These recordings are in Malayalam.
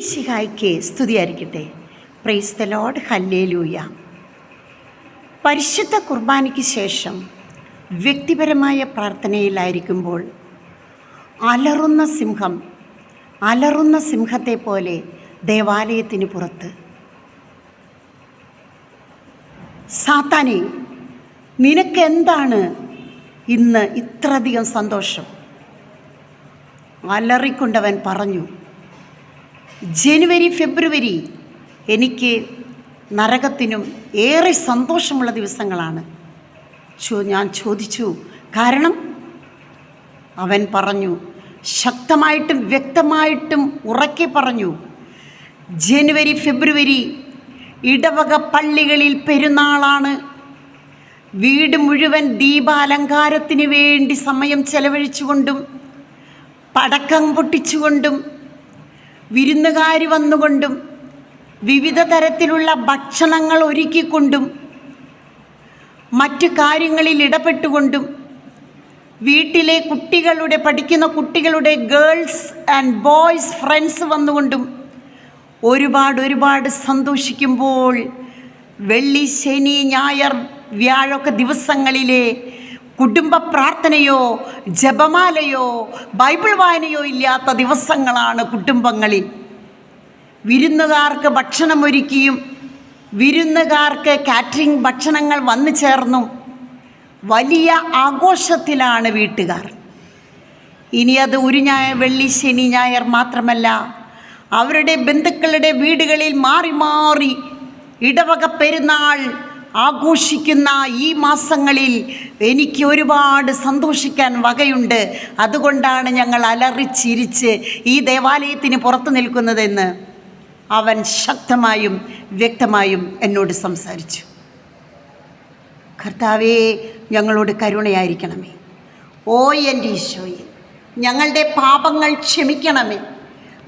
ഈശോമിശിഹായ്ക്ക് സ്തുതിയായിരിക്കട്ടെ. പ്രൈസ് ദ ലോഡ് ഹല്ലേലൂയ പരിശുദ്ധ കുർബാനയ്ക്ക് ശേഷം വ്യക്തിപരമായ പ്രാർത്ഥനയിലായിരിക്കുമ്പോൾ അലറുന്ന സിംഹം അലറുന്ന സിംഹത്തെ പോലെ ദേവാലയത്തിന് പുറത്ത്. സാത്താനെ നിനക്കെന്താണ് ഇന്ന് ഇത്രയധികം സന്തോഷം? അലറിക്കൊണ്ടവൻ പറഞ്ഞു ജനുവരി ഫെബ്രുവരി എനിക്ക് നരകത്തിനും ഏറെ സന്തോഷമുള്ള ദിവസങ്ങളാണ്. ചോ ഞാൻ ചോദിച്ചു കാരണം? അവൻ പറഞ്ഞു ശക്തമായിട്ടും വ്യക്തമായിട്ടും ഉറക്കെ പറഞ്ഞു ജനുവരി ഫെബ്രുവരി ഇടവക പള്ളികളിൽ പെരുന്നാളാണ്. വീട് മുഴുവൻ ദീപാലങ്കാരത്തിന് വേണ്ടി സമയം ചെലവഴിച്ചുകൊണ്ടും പടക്കം പൊട്ടിച്ചുകൊണ്ടും വിരുന്നുകാർ വന്നുകൊണ്ടും വിവിധ തരത്തിലുള്ള ഭക്ഷണങ്ങൾ ഒരുക്കിക്കൊണ്ടും മറ്റു കാര്യങ്ങളിൽ ഇടപെട്ടുകൊണ്ടും വീട്ടിലെ കുട്ടികളുടെ പഠിക്കുന്ന കുട്ടികളുടെ ഗേൾസ് ആൻഡ് ബോയ്സ് ഫ്രണ്ട്സ് വന്നുകൊണ്ടും ഒരുപാട് ഒരുപാട് സന്തോഷിക്കുമ്പോൾ വെള്ളി ശനി ഞായർ വ്യാഴൊക്കെ ദിവസങ്ങളിലെ കുടുംബ പ്രാർത്ഥനയോ ജപമാലയോ ബൈബിൾ വായനയോ ഇല്ലാത്ത ദിവസങ്ങളാണ് കുടുംബങ്ങളിൽ. വിരുന്നുകാർക്ക് ഭക്ഷണമൊരുക്കിയും വിരുന്നുകാർക്ക് കാറ്ററിംഗ് ഭക്ഷണങ്ങൾ വന്നു ചേർന്നും വലിയ ആഘോഷത്തിലാണ് വീട്ടുകാർ. ഇനി അത് ഒരു ഞായർ വെള്ളി ശനി ഞായർ മാത്രമല്ല അവരുടെ ബന്ധുക്കളുടെ വീടുകളിൽ മാറി മാറി ഇടവക പെരുന്നാൾ ആഘോഷിക്കുന്ന ഈ മാസങ്ങളിൽ എനിക്ക് ഒരുപാട് സന്തോഷിക്കാൻ വകയുണ്ട്. അതുകൊണ്ടാണ് ഞങ്ങൾ അലറിച്ചിരിച്ച് ഈ ദേവാലയത്തിന് പുറത്തു നിൽക്കുന്നതെന്ന് അവൻ ശക്തമായും വ്യക്തമായും എന്നോട് സംസാരിച്ചു. കർത്താവേ ഞങ്ങളോട് കരുണയായിരിക്കണമേ. ഓ എന്റെ ഈശോയെ ഞങ്ങളുടെ പാപങ്ങൾ ക്ഷമിക്കണമേ.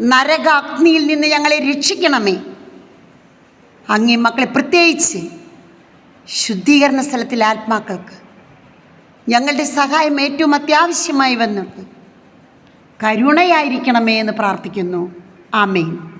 നരക അഗ്നിയിൽ നിന്ന് ഞങ്ങളെ രക്ഷിക്കണമേ. അങ്ങേ മക്കളെ പ്രത്യേകിച്ച് ശുദ്ധീകരണ സ്ഥലത്തിലെ ആത്മാക്കൾക്ക് ഞങ്ങളുടെ സഹായം ഏറ്റവും അത്യാവശ്യമായി വന്നിട്ട് കരുണയായിരിക്കണമേ എന്ന് പ്രാർത്ഥിക്കുന്നു. ആമേൻ.